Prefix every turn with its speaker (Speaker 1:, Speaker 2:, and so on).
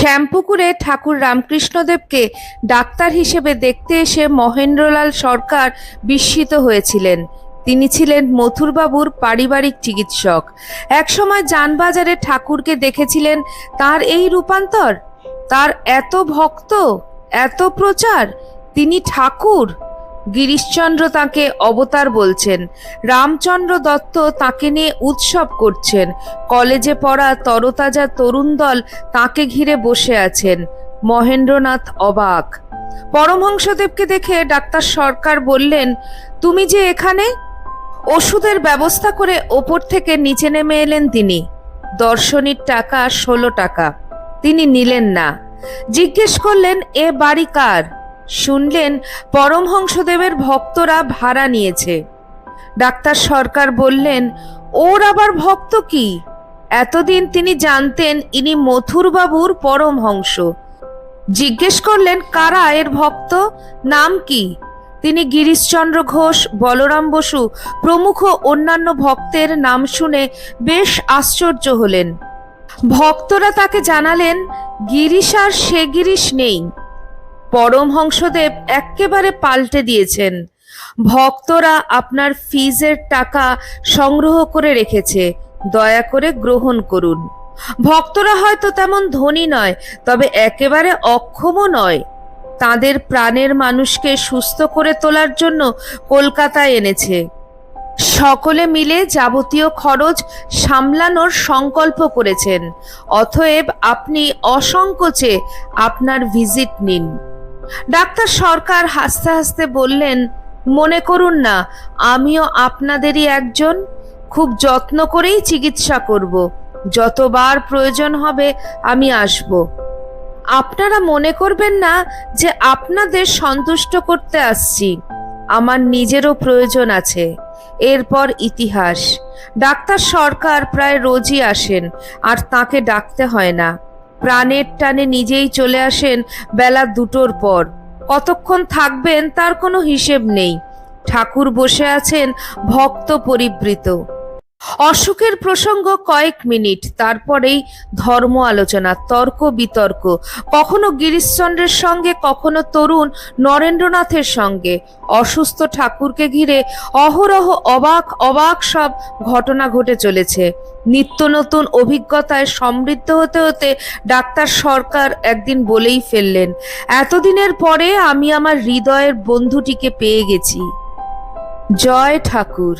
Speaker 1: শ্যামপুকুরে ঠাকুর রামকৃষ্ণদেবকে doctor হিসেবে দেখতে এসে মহেন্দ্রলাল সরকার বিস্মিত হয়েছিলেন। তিনি ছিলেন মথুরবাবুর পারিবারিক চিকিৎসক। একসময় যানবাজারে ঠাকুরকে দেখেছিলেন, তার এই রূপান্তর? তার এত ভক্ত, এত প্রচার, তিনি ঠাকুর? গিরিশচন্দ্র তাকে অবতার বলছেন। রামচন্দ্র দত্ত তাকে নিয়ে উৎসব করছেন। কলেজে পড়া তরতাজা তরুণ দল তাকে ঘিরে বসে আছেন। মহেন্দ্রনাথ অবাক। পরমহংসদেবকে দেখে ডাক্তার সরকার বললেন, তুমি যে এখানে? ওষুধের ব্যবস্থা করে ওপর থেকে নিচে নেমে এলেন তিনি। দর্শনীর টাকা ষোলো টাকা। তিনি নিলেন না। জিজ্ঞেস করলেন, এ বাড়ি কার? শুনলেন পরমহংসদেবের ভক্তরা ভাড়া নিয়েছে। ডাক্তার সরকার বললেন, ওর আবার ভক্ত কি? এতদিন তিনি জানতেন ইনি মথুরবাবুর পরমহংস। জিজ্ঞেস করলেন, কারা এর ভক্ত? নাম কি? তিনি গিরিশচন্দ্র ঘোষ, বলরাম বসু প্রমুখ অন্যান্য ভক্তের নাম শুনে বেশ আশ্চর্য হলেন। ভক্তরা তাকে জানালেন, গিরিশ আর সে গিরিশ নেই। পরমহংসদেব এক্কেবারে পাল্টে দিয়েছেন। ভক্তরা আপনার ফিজের টাকা সংগ্রহ করে রেখেছে, দয়া করে গ্রহণ করুন। ভক্তরা হয়তো তেমন ধনী নয়, তবে একেবারে অক্ষমও নয়। তাদের প্রাণের মানুষকে সুস্থ করে তোলার জন্য কলকাতায় এনেছে। সকলে মিলে যাবতীয় খরচ সামলানোর সংকল্প করেছেন। অতএব আপনি অসংকোচে আপনার ভিজিট নিন। ডাক্তার সরকার হাসতে হাসতে বললেন, মনে করুন না, আমিও আপনাদেরই একজন। খুব যত্ন করেই চিকিৎসা করব। যতবার প্রয়োজন হবে, আমি আসব। আপনারা মনে করবেন না যে আপনাদের সন্তুষ্ট করতে আসছি। আমার নিজেরও প্রয়োজন আছে। এরপর ইতিহাস। ডাক্তার সরকার প্রায় রোজই আসেন, আর তাকে ডাকতে হয় না। প্রাণের টানে নিজেই চলে আসেন বেলা দুটোর পর। কতক্ষণ থাকবেন তার কোনো হিসেব নেই। ঠাকুর বসে আছেন ভক্ত পরিবৃত। অসুখের প্রসঙ্গ কয়েক মিনিট, তারপরেই ধর্ম আলোচনা, তর্ক, বিতর্ক। কখনো গিরিশচন্দ্রের সঙ্গে, কখনো তরুণ নরেন্দ্রনাথের সঙ্গে। অসুস্থ ঠাকুরকে ঘিরে অহরহ, অবাক অবাক সব ঘটনা ঘটে চলেছে। নিত্য নতুন অভিজ্ঞতায় সমৃদ্ধ হতে হতে ডাক্তার সরকার একদিন বলেই ফেললেন, এতদিনের পরে আমি আমার হৃদয়ের বন্ধুটিকে পেয়ে গেছি। জয় ঠাকুর।